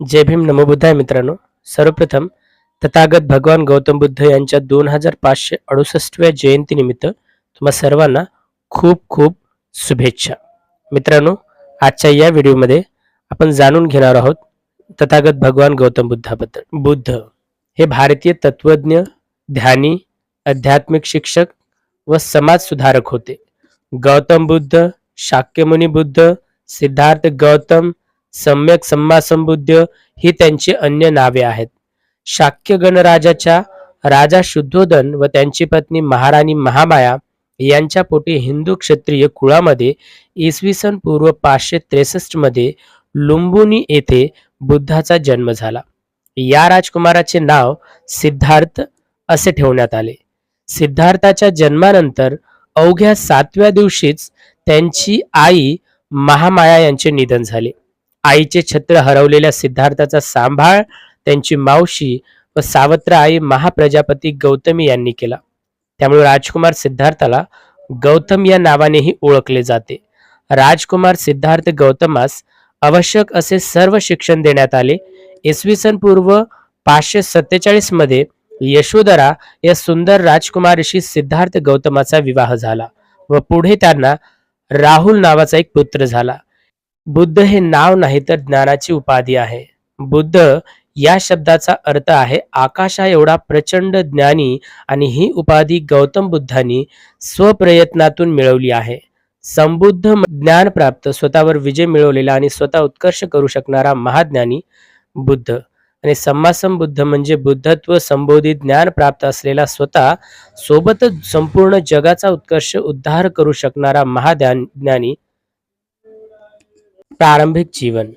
जय भीम नमोबुद्धाय मित्रांनो. सर्वप्रथम तथागत भगवान गौतम बुद्ध यांच्या दोन हजार पाचशे अडुसष्टव्या जयंतीनिमित्त तुम्हा सर्वांना खूप खूप शुभेच्छा. मित्रांनो आजच्या या व्हिडिओमध्ये आपण जाणून घेणार आहोत तथागत भगवान गौतम बुद्धाबद्दल. बुद्ध हे भारतीय तत्वज्ञ ध्यानी आध्यात्मिक शिक्षक व समाज सुधारक होते. गौतम बुद्ध शाक्यमुनी बुद्ध सिद्धार्थ गौतम सम्यक संबुद्ध ही त्यांची अन्य नावे आहेत. शाक्य गणराजाच्या राजा शुद्धोधन व त्यांची पत्नी महाराणी महामाया यांच्या पोटी हिंदू क्षत्रिय कुळामध्ये इसवी सन पूर्व पाचशे त्रेसष्टमध्ये लुंबुनी येथे बुद्धाचा जन्म झाला. या राजकुमाराचे नाव सिद्धार्थ असे ठेवण्यात आले. सिद्धार्थाच्या जन्मानंतर अवघ्या सातव्या दिवशीच त्यांची आई महामाया यांचे निधन झाले. आईचे छत्र हरवलेल्या सिद्धार्थाचा सांभाळ त्यांची मावशी व सावत्र आई महाप्रजापती गौतमी यांनी केला. त्यामुळे राजकुमार सिद्धार्थाला गौतम या नावानेही ओळखले जाते. राजकुमार सिद्धार्थ गौतमास आवश्यक असे सर्व शिक्षण देण्यात आले. इसवी सन पूर्व पाचशे सत्तेचाळीसमध्ये यशोधरा या सुंदर राजकुमारीशी सिद्धार्थ गौतमाचा विवाह झाला व पुढे त्यांना राहुल नावाचा एक पुत्र झाला. बुद्ध हे नाव नाही तर ज्ञानाची उपाधी आहे. बुद्ध या शब्दाचा अर्थ आहे आकाशा एवढा प्रचंड ज्ञानी आणि ही उपाधी गौतम बुद्धांनी स्वप्रयत्नातून मिळवली आहे. संबुद्ध ज्ञान प्राप्त स्वतःवर विजय मिळवलेला आणि स्वतः उत्कर्ष करू शकणारा महाज्ञानी बुद्ध. आणि समासम बुद्ध म्हणजे बुद्धत्व संबोधित ज्ञान प्राप्त असलेला स्वतः सोबतच संपूर्ण जगाचा उत्कर्ष उद्धार करू शकणारा महाज्ञानी प्रारंभिक जीवन.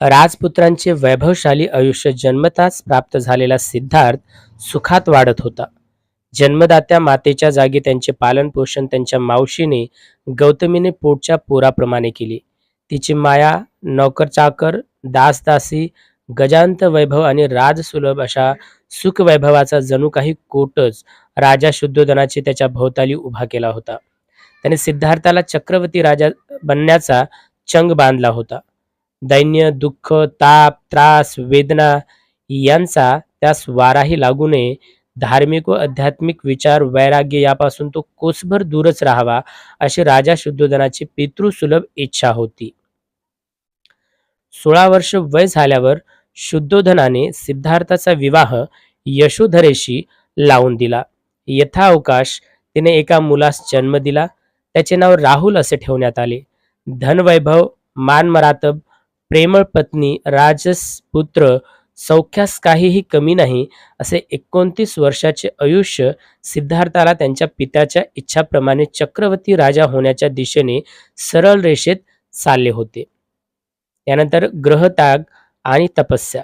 राजपुत्रांचे वैभवशाली आयुष्य जन्मताच प्राप्त झालेला सिद्धार्थ सुखात वाढत होता. जन्मदात्या मातेच्या जागी त्यांचे पालन पोषण त्यांच्या मावशीने गौतमीने पोटच्या पोराप्रमाणे केले. तिची माया नौकर चाकर दासदासी गजांत वैभव आणि राजसुलभ अशा सुखवैभवाचा जणू काही कोटच राजा शुद्धोधनाची त्याच्या भोवताली उभा केला होता. त्याने सिद्धार्थाला चक्रवर्ती राजा बनण्याचा चंग बांधला होता. दैन्य दुःख ताप त्रास वेदना यांचा त्यास वाराही लागू नये. धार्मिक व आध्यात्मिक विचार वैराग्य यापासून तो कोसभर दूरच राहावा अशी राजा शुद्धोधनाची पितृसुलभ इच्छा होती. सोळा वर्ष वय झाल्यावर शुद्धोधनाने सिद्धार्थाचा विवाह यशोधरेशी लावून दिला. यथावकाश तिने एका मुलास जन्म दिला. त्याचे नाव राहुल असे ठेवण्यात आले. धनवैभव मानमरातब प्रेमळ पत्नी राजस पुत्र सौख्यास काहीही कमी नाही असे एकोणतीस वर्षाचे आयुष्य सिद्धार्थाला त्यांच्या पित्याच्या इच्छाप्रमाणे चक्रवर्ती राजा होण्याच्या दिशेने सरळ रेषेत चालले होते. यानंतर ग्रहताग आणि तपस्या.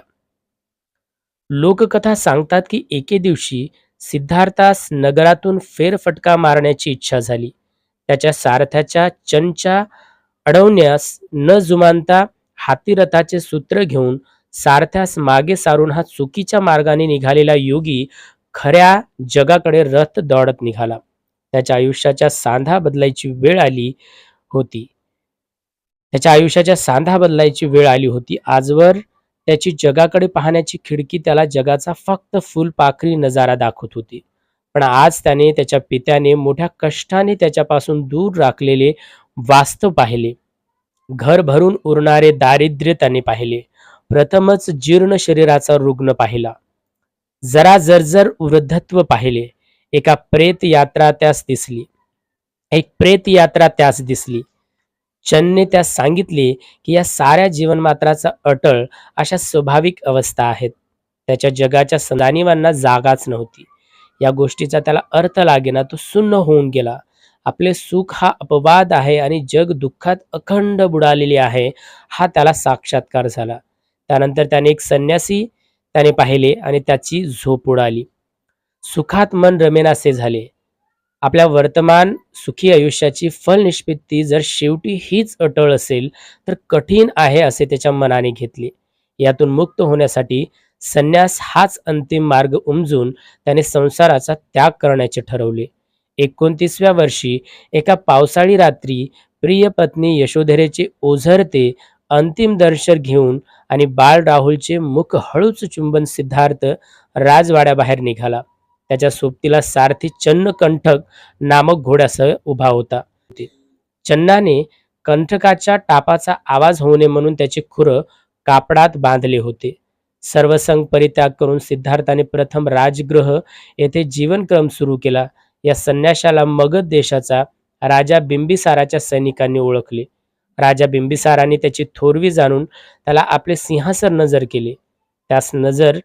लोककथा सांगतात की एके दिवशी सिद्धार्थास नगरातून फेरफटका मारण्याची इच्छा झाली. त्याच्या सारथ्याच्या चंचा अडवण्यास न जुमानता हातीरथाचे सूत्र घेऊन सारथ्यास मागे सारून हा चुकीच्या मार्गाने निघालेला योगी खऱ्या जगाकडे रथ दौडत निघाला. त्याच्या आयुष्याच्या सांधा बदलायची वेळ आली होती. त्याच्या आयुष्याच्या सांधा बदलायची वेळ आली होती. आजवर त्याची जगाकडे पाहण्याची खिडकी त्याला जगाचा फक्त फुलपाखरी नजारा दाखवत होती. पण आज त्याने त्याच्या पित्याने मोठ्या कष्टाने त्याच्यापासून दूर राखलेले वास्तव पाहिले. घर भरून उरणारे दारिद्र्य त्याने पाहिले. प्रथमच जीर्ण शरीराचा रुग्ण पाहिला. जरा जर्जर वृद्धत्व पाहिले. एका प्रेत यात्रा त्यास दिसली. एक प्रेत यात्रा त्यास दिसली. चनने त्यास सांगितले की या साऱ्या जीवनमात्राचा अटळ अशा स्वाभाविक अवस्था आहेत. त्याच्या जगाच्या सदानिवांना जागाच नव्हती. या गोष्टीचा त्याला अर्थ लागेना तो सुन्न होऊन गेला. आपले सुख हा अपवाद आहे आणि जग दुःखात अखंड बुडालेले आहे हा त्याला साक्षात्कार झाला. त्यानंतर त्याने एक संन्यासी त्याने पाहिले आणि त्याची झोप उडाली. सुखात मन रमेनासे झाले. आपल्या वर्तमान सुखी आयुष्याची फलनिष्पत्ती जर शेवटी हीच अटळ असेल तर कठीण आहे असे त्याच्या मनाने घेतले. यातून मुक्त होण्यासाठी संन्यास हाच अंतिम मार्ग उमजून त्याने संसाराचा त्याग करण्याचे ठरवले. एकोणतीसव्या वर्षी एका पावसाळी रात्री प्रिय पत्नी यशोधरेचे ओझरते अंतिम दर्शन घेऊन आणि बाळ राहुलचे मुख हळूच चुंबन सिद्धार्थ राजवाड्याबाहेर निघाला. त्याच्या सोबतीला सारथी चन्न कंठक नामक घोड्यासह उभा होता. चन्नाने कंठकाच्या टापाचा आवाज होऊ नये म्हणून त्याचे खुर कापडात बांधले होते. सर्वसंग परित्याग करून सिद्धार्थाने प्रथम राजगृह येथे जीवनक्रम सुरू केला. या संन्याशाला मगध देशाचा राजा बिंबिसाराच्या सैनिकांनी ओळखले. राजा बिंबिसाराने त्याची थोरवी जाणून त्याला आपले सिंहासन नजर केले. त्यास नजर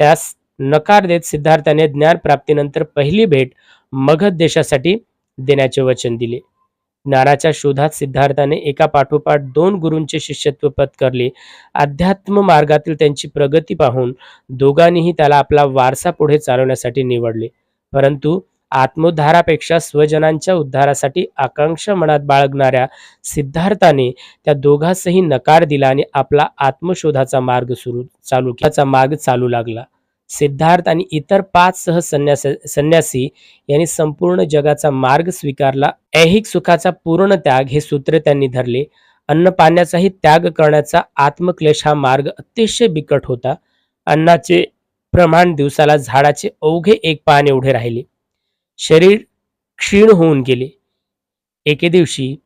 त्यास नकार देत सिद्धार्थाने ज्ञानप्राप्तीनंतर पहिली भेट मगध देशासाठी देण्याचे वचन दिले. ज्ञानाच्या शोधात सिद्धार्थाने एका पाठोपाठ दोन गुरूंचे शिष्यत्व पत्करले. अध्यात्म मार्गातील त्यांची प्रगती पाहून दोघांनीही त्याला आपला वारसा पुढे चालवण्यासाठी निवडले. परंतु आत्मोद्धारापेक्षा स्वजनांच्या उद्धारासाठी आकांक्षा मनात बाळगणाऱ्या सिद्धार्थाने त्या दोघांसही नकार दिला आणि आपला आत्मशोधाचा मार्ग सुरू चालू केला. मार्ग चालू लागला. सिद्धार्थ आणि इतर पाच सह संन्यास संन्यासी यांनी संपूर्ण जगाचा मार्ग स्वीकारला. ऐहिक सुखाचा पूर्ण त्याग हे सूत्र त्यांनी धरले. अन्न पाण्याचाही त्याग करण्याचा आत्मक्लेश हा मार्ग अतिशय बिकट होता. अन्नाचे प्रमाण दिवसाला झाडाचे अवघे एक पान एवढे राहिले. शरीर क्षीण होऊन गेले. एके दिवशी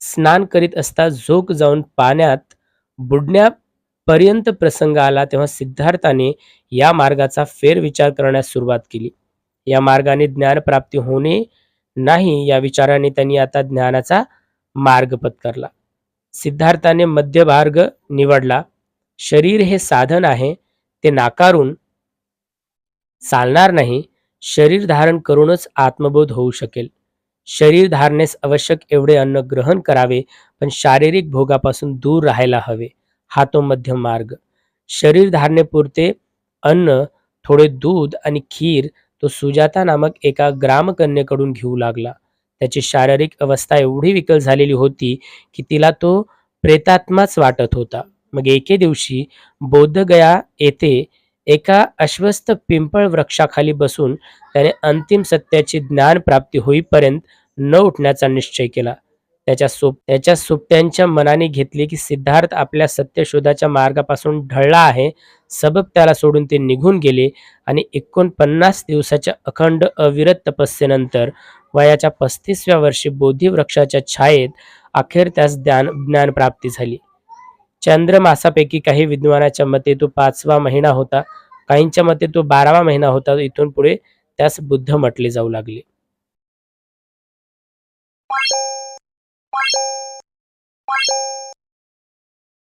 स्नान करीत असता झोक जाऊन पाण्यात बुडण्यापर्यंत प्रसंग आला तेव्हा सिद्धार्थाने या मार्गाचा फेरविचार करण्यास सुरुवात केली. या मार्गाने ज्ञानप्राप्ती होणे नाही या विचाराने त्यांनी आता ज्ञानाचा मार्ग पत्करला. सिद्धार्थाने मध्यमार्ग निवडला. शरीर हे साधन आहे ते नाकारून चालणार नाही शरीर धारण करूनच आत्मबोध होऊ शकेल. शरीर धारणेस आवश्यक एवढे अन्न ग्रहण करावे पण शारीरिक भोगापासून दूर राहायला हवे हा तो मध्यम मार्ग. शरीर धारणेपुरते अन्न थोडे दूध आणि खीर तो सुजाता नामक एका ग्रामकन्येकडून घेऊ लागला. त्याची शारीरिक अवस्था एवढी विकल झालेली होती की तिला तो प्रेतात्माच वाटत होता. मग एके दिवशी बोधगया येथे एका अश्वस्थ पिंपळ वृक्षाखाली बसून त्याने अंतिम सत्याची ज्ञान प्राप्ती होईपर्यंत न उठण्याचा निश्चय केला. त्याच्या सोप त्याच्या सोबत्यांच्या मनाने घेतले की सिद्धार्थ आपल्या सत्यशोधाच्या मार्गापासून ढळला आहे सबब त्याला सोडून ते निघून गेले आणि एकोणपन्नास दिवसाच्या अखंड अविरत तपस्येनंतर वयाच्या पस्तीसव्या वर्षी बोधी वृक्षाच्या छायेत अखेर त्यास ज्ञान ज्ञानप्राप्ती झाली. चंद्रमासापैकी काही विद्वानाच्या मते तो पाचवा महिना होता. काहींच्या मते तो बारावा महिना होता. इथून पुढे त्यास बुद्ध म्हटले जाऊ लागले.